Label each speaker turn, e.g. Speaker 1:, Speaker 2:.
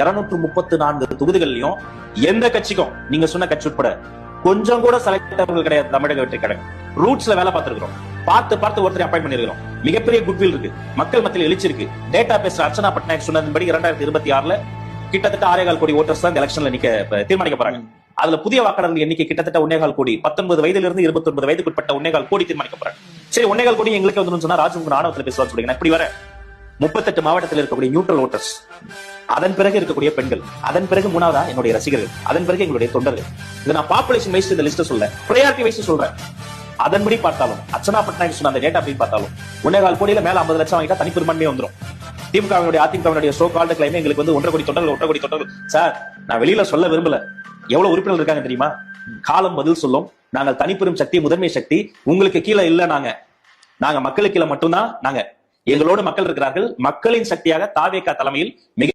Speaker 1: இருநூற்று முப்பத்தி நான்கு தொகுதிகள்லயும் எந்த கட்சிக்கும் நீங்க சொன்ன கட்சி உட்பட கொஞ்சம் கூட செலக்டர்கள் கிடையாது தமிழக வெற்றி கழகம். ரூட்ஸ்ல வேலை பார்த்திருக்கிறோம். பார்த்து பார்த்து ஒருத்தரை அப்பாயின் பண்ணிருக்கிறோம் மிகப்பெரிய குட்வில் இருக்கு. மக்கள் மத்தியில் எழுச்சி இருக்கு டேட்டா பேசுற அர்ச்சனா பட்நாயக் சொன்னதன்படி இரண்டாயிரத்தி இருபத்தி ஆறுல கிட்டத்தட்ட ஆறேகால் கோடி ஓட்டர்ஸ் தான் எலெக்ஷன்ல நிக்க தீர்மானிக்க போறாங்க. அதுல புதிய வாக்காளர்கள் எண்ணிக்கை கிட்டத்தட்ட ஒன்னேகால் கோடி பத்தொன்பது வயதிலிருந்து இருபத்தி ஒன்பது வயதுக்குட்பட்ட ஒன்னேகால் கோடி தீர்மானிக்க போறாங்க. சரி ஒன்னேகால் கோடி எங்களுக்கு வந்து சொன்னா ராஜமுக ஆணவத்தில் பேசுவார் சொல்லுங்க. இப்படி வர முப்பத்தெட்டு மாவட்டத்தில் இருக்கக்கூடிய நியூட்ரல் ஓட்டர்ஸ் அதன் பிறகு இருக்கக்கூடிய பெண்கள். அதன் பிறகு மூணாவதா? என்னுடைய ரசிகர்கள். அதன் பிறகு எங்களுடைய தொண்டர்கள். இது நான் பாப்புலேஷன் வைஸ் இந்த லிஸ்ட் சொல்ல ப்ரையாரிட்டி வைஸ் சொல்றேன். அதன்படி பார்த்தாலும் அர்ச்சனா பட்நாயக் சொன்ன அந்த டேட்டா அப்படி பார்த்தாலும் ஒன்னேகால் கோடியில மேல ஐம்பது லட்சம் வாங்கிட்டா தனிப்பெரும்பான்மை வந்துரும். திமுகவினுடைய அதிமுகவினுடைய சோ கால்டு கிளைமே எங்களுக்கு வந்து ஒன்றரை கோடி தொண்டர்கள் ஒன்றரை கோடி தொண்டர்கள். சார் நான் வெளியில சொல்ல விரும்பல. எவ்வளவு உறுப்பினர் இருக்காங்க தெரியுமா? காலம் பதில் சொல்லும். நாங்கள் தனிப்பெரும் சக்தி முதன்மை சக்தி. உங்களுக்கு கீழே இல்ல நாங்க. நாங்க மக்களுக்கு கீழே மட்டும்தான் நாங்க. எங்களோடு மக்கள் இருக்கிறார்கள். மக்களின் சக்தியாக தாவேகா தலைமையில் மிக